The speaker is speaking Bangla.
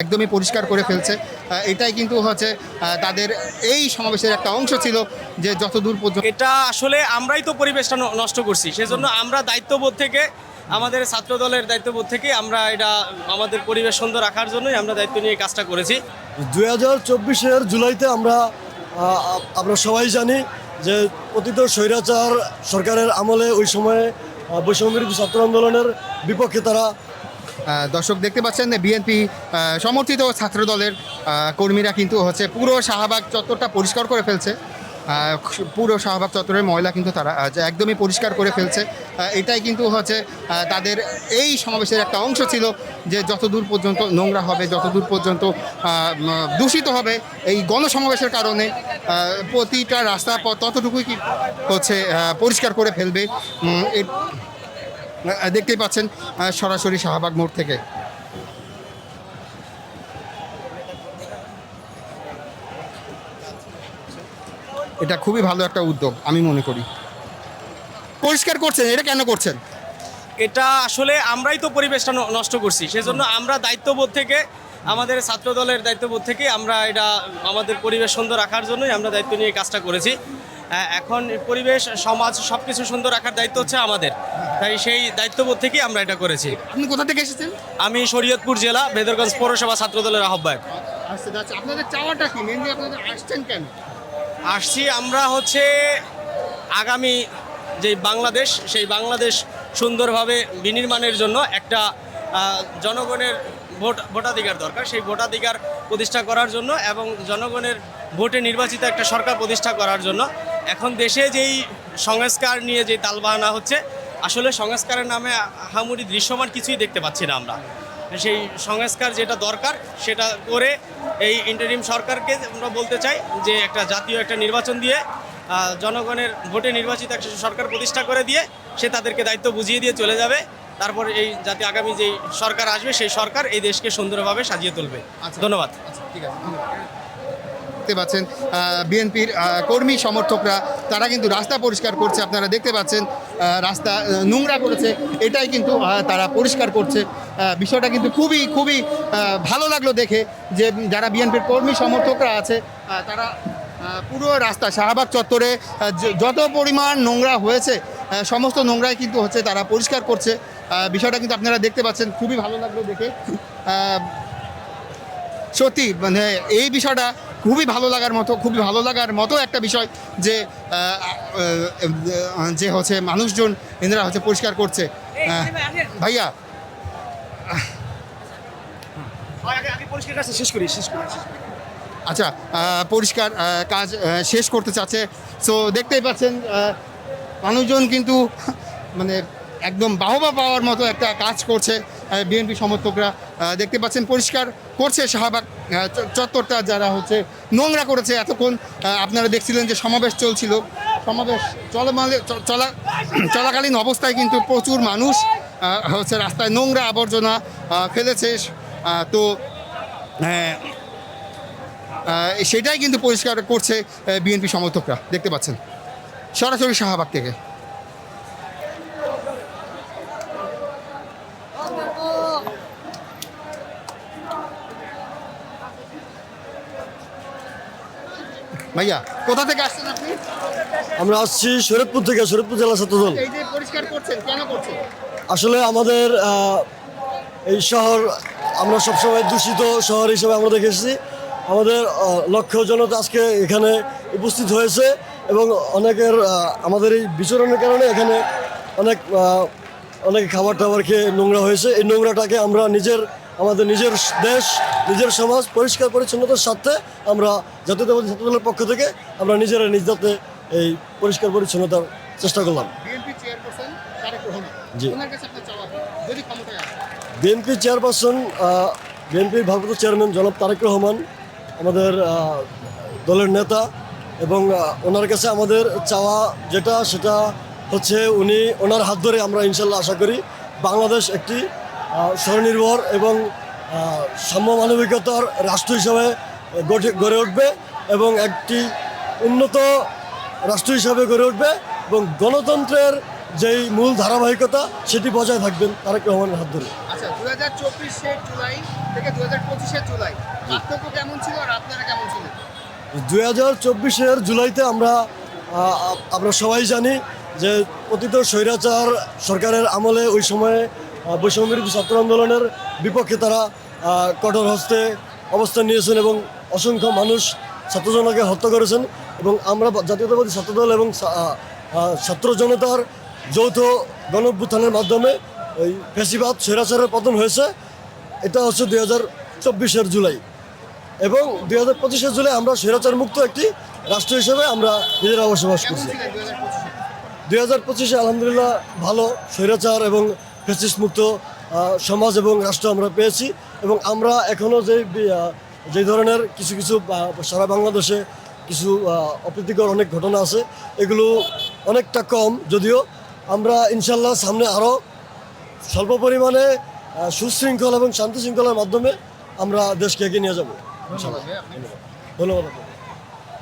একদমই পরিষ্কার করে ফেলছে। এটাই কিন্তু হচ্ছে তাদের এই সমাবেশের একটা অংশ ছিল যে যত দূর পর্যন্ত এটা আসলে আমরাই তো পরিবেশটা ন- নষ্ট করছি। সেজন্য আমরা দায়িত্ববোধ থেকে আমাদের ছাত্র দলের দায়িত্ববোধ থেকে আমরা এটা আমাদের পরিবেশ সুন্দর রাখার জন্যই আমরা দায়িত্ব নিয়ে কাজটা করেছি। দুই হাজার চব্বিশের জুলাইতে আমরা আমরা সবাই জানি যে অতীত স্বৈরাচার সরকারের আমলে ওই সময়ে বৈষম্য ছাত্র আন্দোলনের বিপক্ষে তারা দর্শক দেখতে পাচ্ছেন বিএনপি সমর্থিত ছাত্র দলের কর্মীরা কিন্তু হচ্ছে পুরো শাহবাগ চত্বরটা পরিষ্কার করে ফেলছে। পুরো শাহবাগ চত্বরের ময়লা কিন্তু তারা একদমই পরিষ্কার করে ফেলছে। এটাই কিন্তু হচ্ছে তাদের এই সমাবেশের একটা অংশ ছিল যে যতদূর পর্যন্ত নোংরা হবে, যতদূর পর্যন্ত দূষিত হবে, এই গণসমাবেশের কারণে প্রতিটা রাস্তা পথ ততটুকুই কি হচ্ছে পরিষ্কার করে ফেলবে। দেখতেই পাচ্ছেন সরাসরি শাহবাগ মোড় থেকে। এটা খুবই ভালো একটা উদ্যোগ আমি মনে করি। পরিষ্কার করছেন এটা কেন করছেন? এটা আসলে আমরাই তো পরিবেশটা নষ্ট করছি সেজন্য আমরা দায়িত্ববোধ থেকে আমাদের ছাত্র দলের দায়িত্ববোধ থেকে আমরা এটা আমাদের পরিবেশ সুন্দর রাখার জন্যই আমরা দায়িত্ব নিয়ে কাজটা করেছি। আহ, এখন পরিবেশ সমাজ সব কিছু সুন্দর রাখার দায়িত্ব হচ্ছে আমাদের। তাই সেই দায়িত্ববোধ থেকেই আমরা এটা করেছি। আপনি কোথা থেকে এসেছেন? আমি শরীয়তপুর জেলা বেদরগঞ্জ পৌরসভা ছাত্র দলের আহ্বায়ক। আচ্ছা আচ্ছা আপনাদের চাওয়াটা কি? মেনলি আপনাদের আসছেন কেন? আসছি আমরা হচ্ছে আগামী যে বাংলাদেশ সেই বাংলাদেশ সুন্দরভাবে বিনির্মাণের জন্য একটা জনগণের ভোট ভোটাধিকার দরকার। সেই ভোটাধিকার প্রতিষ্ঠা করার জন্য এবং জনগণের ভোটে নির্বাচিত একটা সরকার প্রতিষ্ঠা করার জন্য। এখন দেশে যেই সংস্কার নিয়ে যে তালবাহানা হচ্ছে আসলে সংস্কারের নামে হামুরি দৃশ্যমান কিছুই দেখতে পাচ্ছি না আমরা। সেই সংস্কার যেটা দরকার সেটা করে এই ইন্টারিম সরকারকে আমরা বলতে চাই যে একটা জাতীয় একটা নির্বাচন দিয়ে জনগণের ভোটে নির্বাচিত একটা সরকার প্রতিষ্ঠা করে দিয়ে সে তাদেরকে দায়িত্ব বুঝিয়ে দিয়ে চলে যাবে। তারপর এই জাতি আগামী যেই সরকার আসবে সেই সরকার এই দেশকে সুন্দরভাবে সাজিয়ে তুলবে। আচ্ছা। ধন্যবাদ। আচ্ছা ঠিক আছে দেখতে পাচ্ছেন বিএনপির কর্মী সমর্থকরা, তারা কিন্তু রাস্তা পরিষ্কার করছে, আপনারা দেখতে পাচ্ছেন রাস্তা নোংরা করেছে, এটাই কিন্তু তারা পরিষ্কার করছে বিষয়টা কিন্তু খুবই খুবই ভালো লাগল দেখে যে যারা বিএনপির কর্মী সমর্থকরা আছে তারা পুরো রাস্তা, শাহবাগ চত্বরে যত পরিমাণ নোংরা হয়েছে সমস্ত নোংরাই কিন্তু হচ্ছে তারা পরিষ্কার করছে বিষয়টা কিন্তু আপনারা দেখতে পাচ্ছেন, খুবই ভালো লাগল দেখে সত্যি মানে এই বিষয়টা খুবই ভালো লাগার মতো খুবই ভালো লাগার মতো একটা বিষয় যে যে হচ্ছে মানুষজন এনারা হচ্ছে পরিষ্কার করছে। ভাইয়া। শেষ করি শেষ করি আচ্ছা পরিষ্কার কাজ শেষ করতে চাচ্ছে। সো দেখতেই পাচ্ছেন মানুষজন কিন্তু মানে একদম বাহবা পাওয়ার মতো একটা কাজ করছে বিএনপি সমর্থকরা। দেখতে পাচ্ছেন পরিষ্কার করছে শাহবাগ। চত্বরটা যারা হচ্ছে নোংরা করেছে এতক্ষণ আপনারা দেখছিলেন যে সমাবেশ চলছিল। সমাবেশ চলমালে চলা, চলাকালীন অবস্থায় কিন্তু প্রচুর মানুষ হচ্ছে রাস্তায় নোংরা আবর্জনা ফেলেছে। তো হ্যাঁ সেটাই কিন্তু পরিষ্কার করছে বিএনপি সমর্থকরা। দেখতে পাচ্ছেন, সরাসরি শাহবাগ থেকে। ভাইয়া কোথা থেকে আসছেন আপনি? আমরা আসছি শরীয়তপুর থেকে শরীয়তপুর জেলা ছাত্র দল এই যে পরিষ্কার করছেন কেন করছেন? আসলে আমাদের এই শহর আমরা সবসময় দূষিত শহর হিসেবে আমরা দেখে এসেছি। আমাদের আহ, লক্ষ জনতা আজকে এখানে উপস্থিত হয়েছে এবং অনেকের আমাদের এই বিচরণের কারণে এখানে অনেক অনেক খাবার টাবার খেয়ে নোংরা হয়েছে। এই নোংরাটাকে আমরা নিজের আমাদের নিজের দেশ নিজের সমাজ পরিষ্কার পরিচ্ছন্নতার স্বার্থে আমরা জাতীয়তাবাদী ছাত্র দলের পক্ষ থেকে আমরা নিজেরা নিজ দাঁতে এই পরিষ্কার পরিচ্ছন্নতার চেষ্টা করলাম। জি। বিএনপি চেয়ারপারসন বিএনপির ভারপ্রাপ্ত চেয়ারম্যান জনাব তারেক রহমান আমাদের দলের নেতা এবং ওনার কাছে আমাদের চাওয়া যেটা সেটা হচ্ছে উনি ওনার হাত ধরে আমরা ইনশাল্লাহ আশা করি বাংলাদেশ একটি স্বনির্ভর এবং আহ, সাম্য মানবিকতার রাষ্ট্র হিসাবে গঠে গড়ে উঠবে এবং একটি উন্নত রাষ্ট্র হিসাবে গড়ে উঠবে এবং গণতন্ত্রের যেই মূল ধারাবাহিকতা সেটি বজায় থাকবেন তারেক রহমানের হাত ধরে। আচ্ছা দু হাজার চব্বিশের জুলাই থেকে দু হাজার পঁচিশের জুলাই পার্থক্য কেমন ছিল আর আপনারা কেমন ছিলেন? দুই হাজার চব্বিশের জুলাইতে আমরা আমরা সবাই জানি যে অতীত স্বৈরাচার সরকারের আমলে ওই সময়ে আহ, বৈষম্য ছাত্র আন্দোলনের বিপক্ষে তারা কঠোর হস্তে অবস্থান নিয়েছেন এবং অসংখ্য মানুষ ছাত্রজনকে হত্যা করেছেন এবং আমরা জাতীয়তাবাদী ছাত্রদল এবং ছাত্র জনতার যৌথ গণভ্যুত্থানের মাধ্যমে ওই ফেসিবাদ স্বৈরাচারের পতন হয়েছে। এটা হচ্ছে দুই হাজার চব্বিশের জুলাই। এবং দুই হাজার পঁচিশে জুলাই আমরা স্বৈরাচার মুক্ত একটি রাষ্ট্র হিসেবে আমরা নিজেরা বসবাস করছি। দুই হাজার পঁচিশে আলহামদুলিল্লাহ ভালো স্বৈরাচার এবং ফেসিস মুক্ত সমাজ এবং রাষ্ট্র আমরা পেয়েছি এবং আমরা এখনও যে যে ধরনের কিছু কিছু সারা বাংলাদেশে কিছু অপ্রীতিকর অনেক ঘটনা আছে, এগুলো অনেকটা কম। যদিও আমরা ইনশাল্লাহ সামনে আরও স্বল্প পরিমাণে সুশৃঙ্খল এবং শান্তি শৃঙ্খলার মাধ্যমে আমরা দেশকে এগিয়ে নিয়ে যাব। ধন্যবাদ।